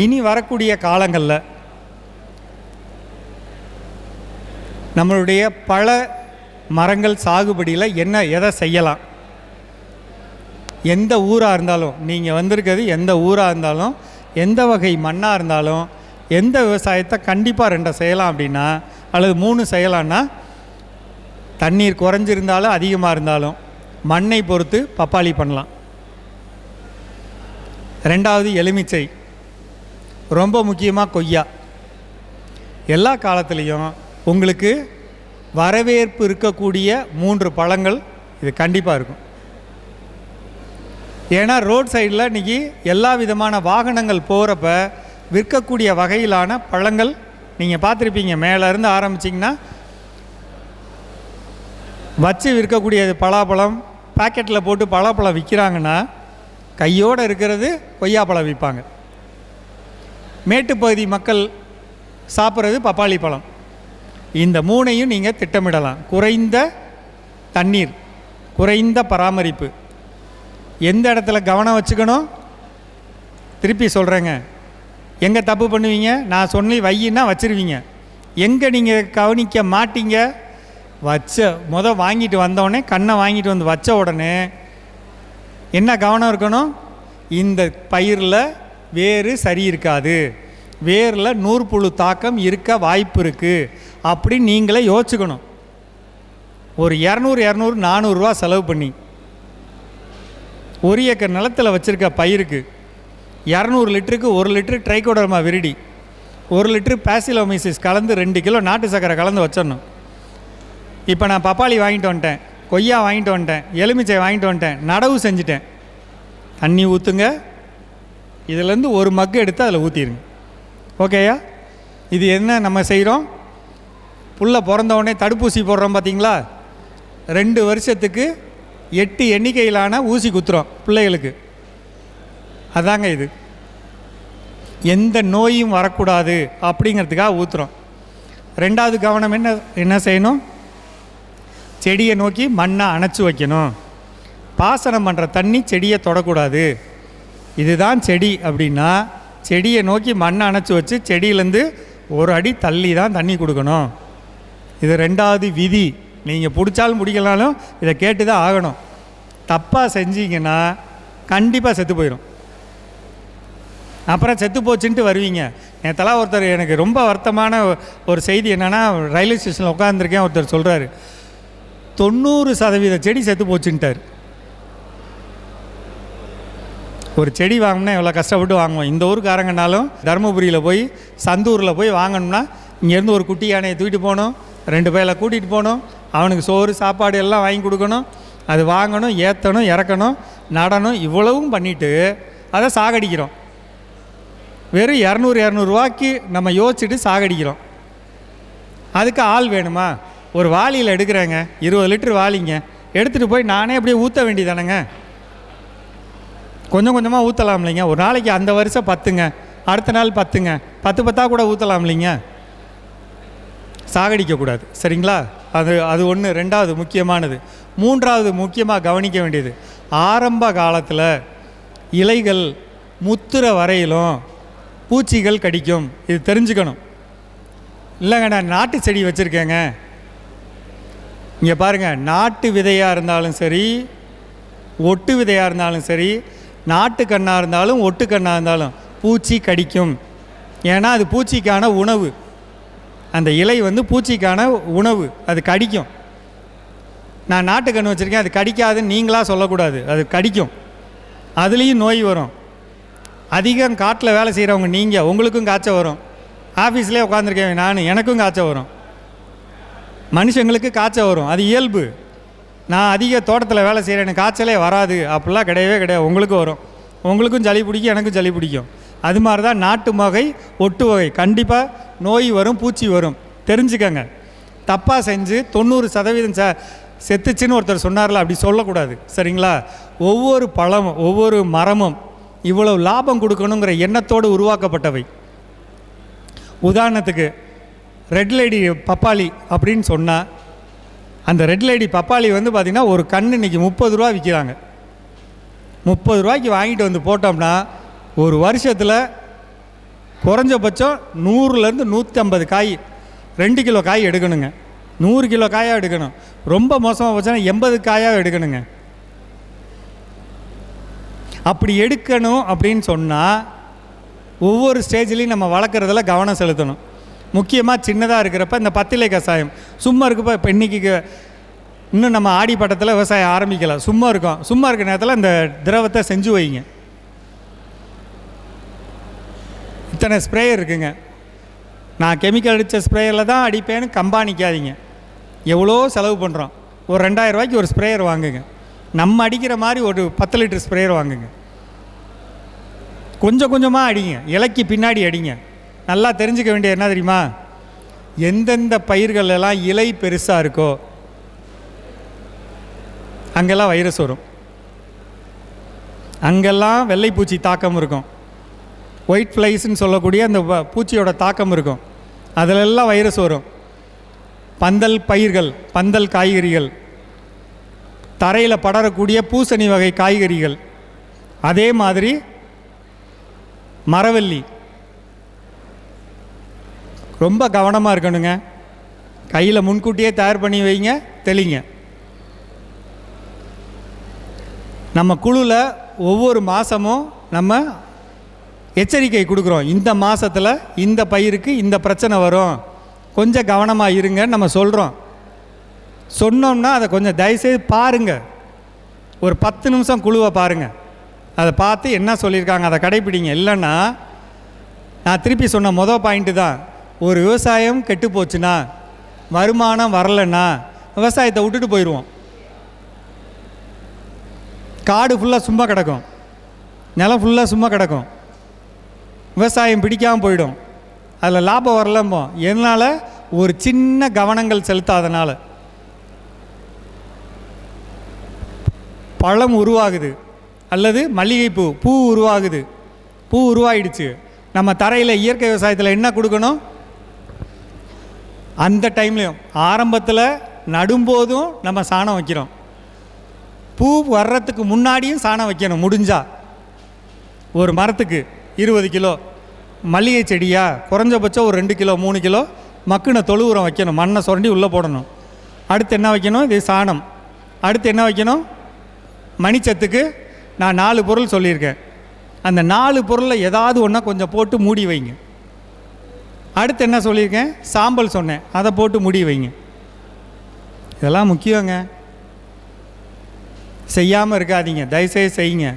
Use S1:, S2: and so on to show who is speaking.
S1: இனி வரக்கூடிய காலங்களில் நம்மளுடைய பல மரங்கள் சாகுபடியில் என்ன எதை செய்யலாம்? எந்த ஊராக இருந்தாலும் நீங்கள் வந்திருக்கிறது எந்த ஊராக இருந்தாலும் எந்த வகை மண்ணாக இருந்தாலும் எந்த விவசாயத்தை கண்டிப்பாக ரெண்டை செய்யலாம் அப்படின்னா அல்லது மூணு செய்யலான்னா தண்ணீர் குறைஞ்சிருந்தாலும் அதிகமாக இருந்தாலும் மண்ணை பொறுத்து பப்பாளி பண்ணலாம். ரெண்டாவது எலுமிச்சை. ரொம்ப முக்கியமாக கொய்யா. எல்லா காலத்துலேயும் உங்களுக்கு வரவேற்பு இருக்கக்கூடிய மூன்று பழங்கள் இது கண்டிப்பாக இருக்கும். ஏன்னா ரோட் சைடில் இன்றைக்கி எல்லா விதமான வாகனங்கள் போகிறப்ப விற்கக்கூடிய வகையிலான பழங்கள் நீங்கள் பார்த்துருப்பீங்க. மேலே இருந்து ஆரம்பிச்சிங்கன்னா வச்சு விற்கக்கூடிய பலாப்பழம் பாக்கெட்டில் போட்டு பலாப்பழம் விற்கிறாங்கன்னா கையோடு இருக்கிறது கொய்யாப்பழம் விற்பாங்க. மேட்டுப்பகுதி மக்கள் சாப்பிட்றது பப்பாளி பழம். இந்த மூணையும் நீங்கள் திட்டமிடலாம். குறைந்த தண்ணீர் குறைந்த பராமரிப்பு. எந்த இடத்துல கவனம் வச்சுக்கணும்? திருப்பி சொல்கிறேங்க எங்கே தப்பு பண்ணுவீங்க? நான் சொன்னி வையின்னா வச்சிருவீங்க. எங்கே நீங்கள் கவனிக்க மாட்டீங்க? வச்ச முத வாங்கிட்டு வந்தோடனே கண்ணை வாங்கிட்டு வந்து வச்ச உடனே என்ன கவனம் இருக்கணும்? இந்த பயிரில் வேறு சரி இருக்காது. வேரில் நூற்புழு தாக்கம் இருக்க வாய்ப்பு இருக்குது அப்படின்னு நீங்களே யோசிச்சுக்கணும். ஒரு இரநூறு இரநூறு நானூறுரூவா செலவு பண்ணி. ஒரு ஏக்கர் நிலத்தில் வச்சுருக்க பயிருக்கு இரநூறு லிட்டருக்கு ஒரு லிட்டரு ட்ரைகோடர்மா விரிடி. ஒரு லிட்டரு பேசிலோமைசிஸ் கலந்து ரெண்டு கிலோ நாட்டு சக்கரை கலந்து வச்சிடணும். இப்போ நான் பப்பாளி வாங்கிட்டு வந்துட்டேன் கொய்யா வாங்கிட்டு வந்துட்டேன் எலுமிச்சை வாங்கிட்டு வந்துட்டேன் நடவு செஞ்சுட்டேன். தண்ணி ஊற்றுங்க இதிலேருந்து ஒரு மக்கு எடுத்து அதில் ஊற்றிடுங்க ஓகேயா இது என்ன நம்ம செய்கிறோம்? புள்ள பிறந்த உடனே தடுப்பூசி போடுறோம் பார்த்தீங்களா? ரெண்டு வருஷத்துக்கு எட்டு எண்ணிக்கையிலான ஊசி குத்துறோம் பிள்ளைகளுக்கு. அதாங்க இது. எந்த நோயும் வரக்கூடாது அப்படிங்கிறதுக்காக ஊற்றுறோம் ரெண்டாவது கவனம் என்ன என்ன செய்யணும்? செடியை நோக்கி மண்ணை அணைச்சி வைக்கணும். பாசனம் பண்ணுற தண்ணி செடியை தொடக்கூடாது. இதுதான் செடி அப்படின்னா செடியை நோக்கி மண்ணை அணைச்சி வச்சு செடியிலேருந்து ஒரு அடி தள்ளி தான் தண்ணி கொடுக்கணும். இது ரெண்டாவது விதி. நீங்கள் பிடிச்சாலும் பிடிக்கலனாலும் இதை கேட்டு தான் ஆகணும். தப்பாக செஞ்சீங்கன்னா கண்டிப்பாக செத்து போயிடும் அப்புறம் செத்து போச்சுன்ட்டு வருவீங்க. நேத்தெல்லாம் ஒருத்தர் எனக்கு ரொம்ப வருத்தமான ஒரு செய்தி என்னென்னா ரயில்வே ஸ்டேஷனில் உட்காந்துருக்கேன் ஒருத்தர் சொல்கிறாரு தொண்ணூறு சதவீத செடி செத்து போச்சுன்ட்டார். ஒரு செடி வாங்கினா எவ்வளோ கஷ்டப்பட்டு வாங்குவோம். இந்த ஊருக்காரங்கனாலும் தருமபுரியில் போய் சந்தூரில் போய் வாங்கணும்னா இங்கேருந்து ஒரு குட்டி யானையை தூக்கிட்டு போகணும். ரெண்டு பேரில் கூட்டிகிட்டு போகணும். அவனுக்கு சோறு சாப்பாடு எல்லாம் வாங்கி கொடுக்கணும். அது வாங்கணும் ஏற்றணும் இறக்கணும் நடணும் இவ்வளவும் பண்ணிவிட்டு அதை சாகடிக்கிறோம். வெறும் இரநூறு இரநூறுவாய்க்கு நம்ம யோசிச்சுட்டு சாகடிக்கிறோம். அதுக்கு ஆள் வேணுமா? ஒரு வாளியில் எடுக்கிறேங்க. இருபது லிட்டர் வாளிங்க. எடுத்துகிட்டு போய் நானே அப்படியே ஊற்ற வேண்டியதானேங்க? கொஞ்சம் கொஞ்சமாக ஊற்றலாம் இல்லைங்க. ஒரு நாளைக்கு அந்த வருஷம் பத்துங்க. அடுத்த நாள் பத்துங்க. பத்து பத்தா கூட ஊற்றலாம் இல்லைங்க. சாகடிக்கக்கூடாது சரிங்களா? அது அது ஒன்று ரெண்டாவது முக்கியமானது. மூன்றாவது முக்கியமாக கவனிக்க வேண்டியது. ஆரம்ப காலத்தில் இலைகள் முத்துற வரையிலும் பூச்சிகள் கடிக்கும். இது தெரிஞ்சுக்கணும். இல்லைங்க நான் நாட்டு செடி வச்சுருக்கேங்க. இங்கே பாருங்கள் நாட்டு விதையாக இருந்தாலும் சரி ஒட்டு விதையாக இருந்தாலும் சரி நாட்டு கண்ணாக இருந்தாலும் ஒட்டு கண்ணாக இருந்தாலும் பூச்சி கடிக்கும். ஏன்னா அது பூச்சிக்கான உணவு. அந்த இலை வந்து பூச்சிக்கான உணவு. அது கடிக்கும். நான் நாட்டு வச்சுருக்கேன். அது கடிக்காதுன்னு நீங்களாக சொல்லக்கூடாது. அது கடிக்கும். அதுலேயும் நோய் வரும். அதிகம் காட்டில் வேலை செய்கிறவங்க நீங்கள் உங்களுக்கும் காய்ச்சல் வரும். ஆஃபீஸ்லேயே உட்காந்துருக்கேன் நான் எனக்கும் காய்ச்சல் வரும். மனுஷங்களுக்கு காய்ச்சல் வரும். அது இயல்பு. நான் அதிக தோட்டத்தில் வேலை செய்கிறேன் எனக்கு காய்ச்சலே வராது. அப்படிலாம் கிடையவே கிடையாது. உங்களுக்கும் வரும். உங்களுக்கும் சளி பிடிக்கும் எனக்கும் சளி பிடிக்கும். அது மாதிரி தான் நாட்டு வகை ஒட்டு வகை. கண்டிப்பாக நோய் வரும் பூச்சி வரும். தெரிஞ்சுக்கங்க. தப்பாக செஞ்சு தொண்ணூறு சதவீதம் ச செத்துச்சுன்னு ஒருத்தர் சொன்னார்ல அப்படி சொல்லக்கூடாது. சரிங்களா? ஒவ்வொரு பழமும் ஒவ்வொரு மரமும் இவ்வளவு லாபம் கொடுக்கணுங்கிற எண்ணத்தோடு உருவாக்கப்பட்டவை. உதாரணத்துக்கு ரெட் லேடி பப்பாளி அப்படின்னு சொன்னால் அந்த ரெட் லேடி பப்பாளி வந்து பார்த்திங்கன்னா ஒரு கன்று இன்றைக்கி முப்பது ரூபா விற்கிறாங்க முப்பது ரூபாய்க்கு வாங்கிட்டு வந்து போட்டோம்னா ஒரு வருஷத்தில் குறைஞ்சபட்சம் நூறுலேருந்து நூற்றி ஐம்பது காய் ரெண்டு கிலோ காய் எடுக்கணுங்க. நூறு கிலோ காயாக எடுக்கணும். ரொம்ப மோசமாக போச்சுன்னா எண்பது காயாக எடுக்கணுங்க. அப்படி எடுக்கணும் அப்படின்னு சொன்னால் ஒவ்வொரு ஸ்டேஜ்லேயும் நம்ம வளர்க்குறதில் கவனம் செலுத்தணும். முக்கியமாக சின்னதாக இருக்கிறப்ப இந்த பத்திலை கஷாயம் சும்மா இருக்கப்போ இப்போ இன்றைக்கி இன்னும் நம்ம ஆடி பட்டத்தில் விவசாயம் ஆரம்பிக்கலாம் சும்மா இருக்கோம். சும்மா இருக்க நேரத்தில் இந்த திரவத்தை செஞ்சு வைங்க. இத்தனை ஸ்ப்ரேயர் இருக்குங்க. நான் கெமிக்கல் அடித்த ஸ்ப்ரேயரில் தான் அடிப்பேன்னு கம்பானிக்காதீங்க எவ்வளோ செலவு பண்ணுறோம் ஒரு ரெண்டாயிரம் ரூபாய்க்கு ஒரு ஸ்ப்ரேயர் வாங்குங்க. நம்ம அடிக்கிற மாதிரி ஒரு பத்து லிட்டர் ஸ்ப்ரேயர் வாங்குங்க. கொஞ்சம் கொஞ்சமாக அடிங்க. இலைக்கு பின்னாடி அடிங்க. நல்லா தெரிஞ்சுக்க வேண்டிய என்ன தெரியுமா? எந்தெந்த பயிர்கள் எல்லாம் இலை பெருசாக இருக்கோ அங்கெல்லாம் வைரஸ் வரும். அங்கெல்லாம் வெள்ளைப்பூச்சி தாக்கம் இருக்கும். ஒயிட் ஃப்ளைஸ்ன்னு சொல்லக்கூடிய அந்த வ- பூச்சியோட தாக்கம் இருக்கும். அதிலெல்லாம் வைரஸ் வரும். பந்தல் பயிர்கள் பந்தல் காய்கறிகள் தரையில் படரக்கூடிய பூசணி வகை காய்கறிகள் அதே மாதிரி மரவள்ளி ரொம்ப கவனமாக இருக்கணுங்க. கையில் முன்கூட்டியே தயார் பண்ணி வைங்க தெளிங்க. நம்ம குழுவில் ஒவ்வொரு மாதமும் நம்ம எச்சரிக்கை கொடுக்குறோம். இந்த மாதத்தில் இந்த பயிருக்கு இந்த பிரச்சனை வரும். கொஞ்சம் கவனமாக இருங்கன்னு நம்ம சொல்கிறோம் சொன்னோம்னா அதை கொஞ்சம் தயவுசெய்து பாருங்கள் ஒரு பத்து நிமிஷம் குழுவை பாருங்கள் அதை பார்த்து என்ன சொல்லியிருக்காங்க அதை கடைப்பிடிங்க. இல்லைன்னா நான் திருப்பி சொன்ன மொதல் பாயிண்ட்டு தான். ஒரு விவசாயம் கெட்டு போச்சுன்னா வருமானம் வரலைன்னா விவசாயத்தை விட்டுட்டு போயிடுவோம். காடு ஃபுல்லாக சும்மா கிடக்கும். நிலம் ஃபுல்லாக சும்மா கிடக்கும். விவசாயம் பிடிக்காமல் போயிடும். அதில் லாபம் வரலம்போ என்னால் ஒரு சின்ன கவனங்கள் செலுத்தாதனால. பழம் உருவாகுது. அல்லது மல்லிகைப்பூ பூ உருவாகுது. பூ உருவாயிடுச்சு. நம்ம தரையில் இயற்கை விவசாயத்தில் என்ன கொடுக்கணும்? அந்த டைம்லையும் ஆரம்பத்தில் நடும்போதும் நம்ம சாணம் வைக்கிறோம். பூ வர்றதுக்கு முன்னாடியும் சாணம் வைக்கணும் முடிஞ்சால் ஒரு மரத்துக்கு இருபது கிலோ. மல்லிகை செடியாக குறைஞ்சபட்சம் ஒரு ரெண்டு கிலோ மூணு கிலோ மக்குன தொழு உரம் வைக்கணும் மண்ணை சுரண்டி உள்ளே போடணும். அடுத்து என்ன வைக்கணும்? இது சாணம். அடுத்து என்ன வைக்கணும்? மணிச்சத்துக்கு நான் நாலு பொருள் சொல்லியிருக்கேன். அந்த நாலு பொருளில் ஏதாவது ஒன்றா கொஞ்சம் போட்டு மூடி வைங்க. அடுத்து என்ன சொல்லியிருக்கேன்? சாம்பல் சொன்னேன். அதை போட்டு முடி வைங்க. இதெல்லாம் முக்கியங்க. செய்யாமல் இருக்காதீங்க. தயவுசெய்து செய்யுங்க.